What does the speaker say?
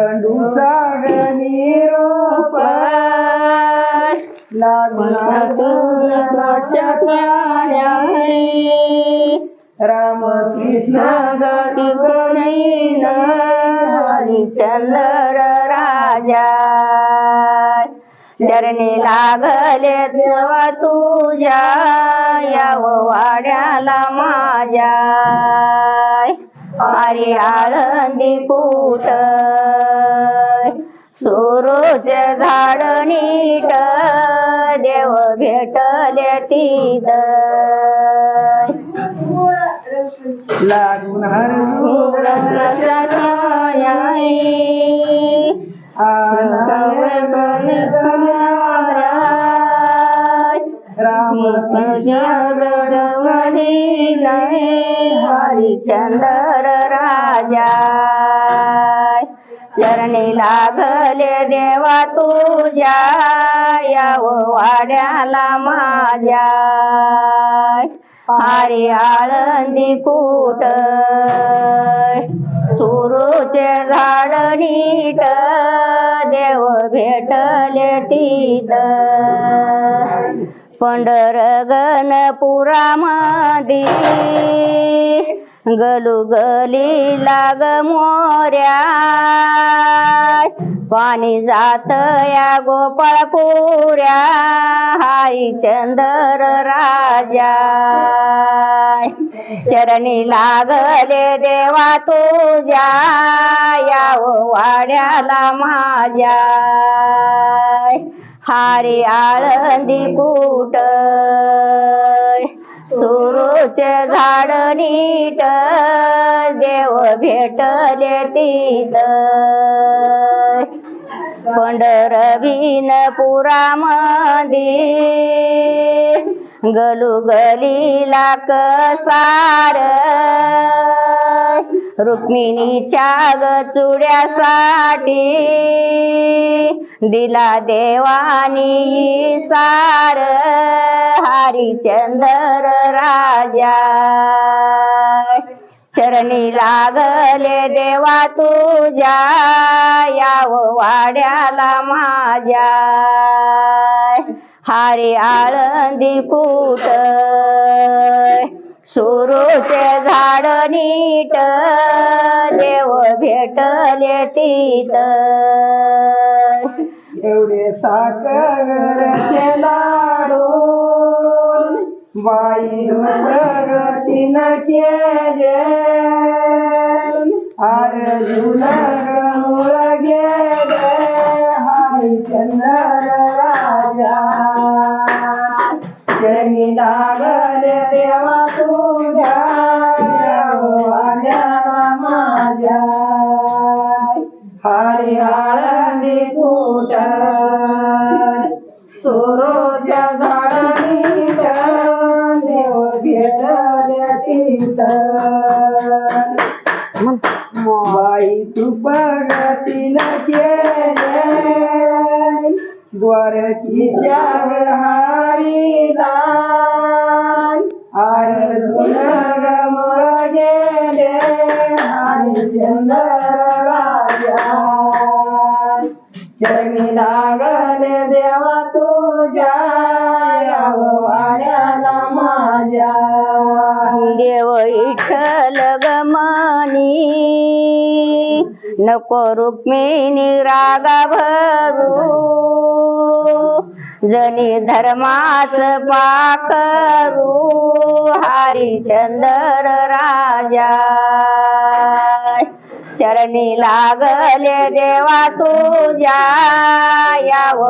गंडूचा निरोप स्वच्छ राम कृष्ण हरिचंद्र राजा. चरणी लागले देवा तुझ्या याव वाड्याला माझ्या. हरी आळंदी फूट सुरूच झाड नीट देव भेटले तीत लागणार राम हरिचंद्र राजा. चरणी लागले देवा तुझ्या याव वाड्याला माझ्या. हरी आळंदी कुट सुरूचे झाड नीट देव भेटले तीत. पंढरगणपुरामधी. गलुगली लाग मोऱ्या पाणी जात या गोपाळपुऱ्या. हरिचंद्र राजा. चरणी लागले देवा तुझ्या. या वाड्याला माझ्या. हारी आळंदी कुट. सुरूचे झाड नीट. देव भेटले तीत. पंढरवीन पुरामधी. गलुगलीला कसार. रुक्मिणीच्या गचुड्यासाठी दिला देवानी सार हरिचंद्र राजा. चरणी लागले देवा तुझ्या याव वाड्याला माझ्या. हारी आळंदी कुट सुरूचे झाड नीट देव भेटले तीत. एवढे साखरचे लाडू बाई प्रगतीन केले. अर्जुन मुळ गेले हरिचंद्र राजा. चरणी लागले हरी आळंदी कुट सोरोच्या झाडांनी देव भेटल्या तीत बाई तू प्रगतीन केले द्वारकीच्या हारीला चरणी लागल देवा तुझ्या वाड्याला माझ्या. देव विठ्ठल गमनी नको रुक्मिणी रागा भरू. जनी धर्माच पाखरू हरिचंद्र राजा. चरणी लागले देवा तुझ्या याव.